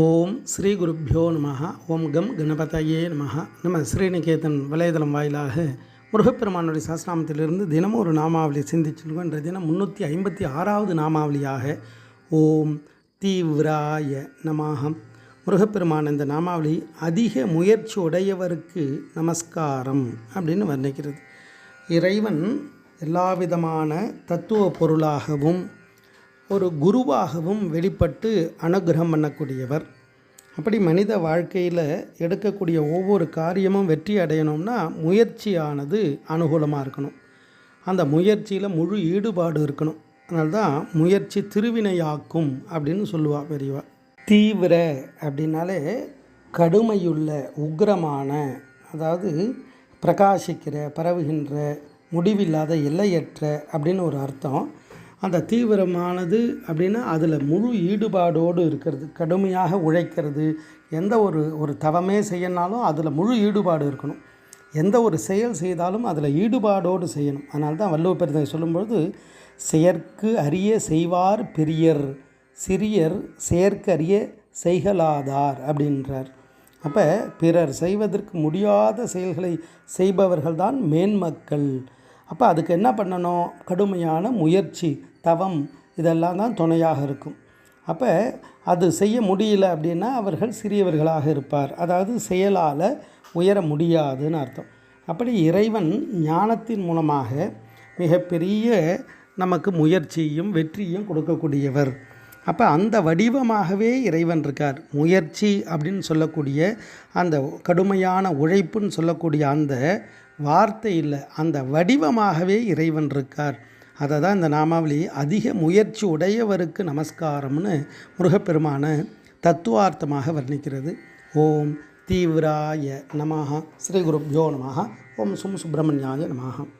ஓம் ஸ்ரீ குருப்பியோ நம ஓம் கம் கணபதையே நம நம்ம ஸ்ரீநிகேதன் வலைதளம் வாயிலாக முருகப்பெருமானுடைய சாஸ்திராமத்திலிருந்து தினமும் ஒரு நாமாவளி சிந்திச்சிருக்கோம் என்ற தினம் முந்நூற்றி ஐம்பத்தி ஆறாவது நாமாவளியாக ஓம் தீவிராய நமாகம் முருகப்பெருமான் இந்த நாமாவளி அதிக முயற்சி உடையவருக்கு நமஸ்காரம் அப்படின்னு வர்ணிக்கிறது. இறைவன் எல்லாவிதமான தத்துவ பொருளாகவும் ஒரு குருவாகவும் வெளிப்பட்டு அனுகிரகம் பண்ணக்கூடியவர். அப்படி மனித வாழ்க்கையில் எடுக்கக்கூடிய ஒவ்வொரு காரியமும் வெற்றி அடையணும்னா முயற்சியானது அனுகூலமாக இருக்கணும். அந்த முயற்சியில் முழு ஈடுபாடு இருக்கணும். அதனால்தான் முயற்சி திருவினையாக்கும் அப்படின்னு சொல்லுவாள் பெரியவா. தீவிர அப்படின்னாலே கடுமையுள்ள உக்கிரமான அதாவது பிரகாசிக்கிற பரவுகின்ற முடிவில்லாத எல்லையற்ற அப்படின்னு ஒரு அர்த்தம். அந்த தீவிரமானது அப்படின்னா அதில் முழு ஈடுபாடோடு இருக்கிறது கடுமையாக உழைக்கிறது. எந்த ஒரு ஒரு தவமே செய்யனாலும் அதில் முழு ஈடுபாடு இருக்கணும். எந்த ஒரு செயல் செய்தாலும் அதில் ஈடுபாடோடு செய்யணும். அதனால தான் வள்ளுவ பெருந்தகை சொல்லும்பொழுது செயற்கு அரிய செய்வார் பெரியர். சிறியர் செயற்கு செய்கலாதார் அப்படின்றார். அப்போ பிறர் செய்வதற்கு முடியாத செயல்களை செய்பவர்கள்தான் மேன்மக்கள். அப்போ அதுக்கு என்ன பண்ணணும்? கடுமையான முயற்சி தவம் இதெல்லாம் தான் துணையாக இருக்கும். அப்போ அது செய்ய முடியல அப்படின்னா அவர்கள் சிறியவர்களாக இருப்பார். அதாவது செயலால் உயர முடியாதுன்னு அர்த்தம். அப்படி இறைவன் ஞானத்தின் மூலமாக மிகப்பெரிய நமக்கு முயற்சியும் வெற்றியும் கொடுக்கக்கூடியவர். அப்போ அந்த வடிவமாகவே இறைவன் இருக்கார். முயற்சி அப்படின்னு சொல்லக்கூடிய அந்த கடுமையான உழைப்புன்னு சொல்லக்கூடிய அந்த வார்த்தை இல்லை. அந்த வடிவமாகவே இறைவன் இருக்கார். அதை தான் இந்த நாமாவளி அதிக முயற்சி உடையவருக்கு நமஸ்காரம்னு முருகப்பெருமான தத்துவார்த்தமாக வர்ணிக்கிறது. ஓம் தீவிராய நமஹ. ஸ்ரீ குருப்யோ நமஹ. ஓம் சும் சுப்பிரமணியாய நமஹ.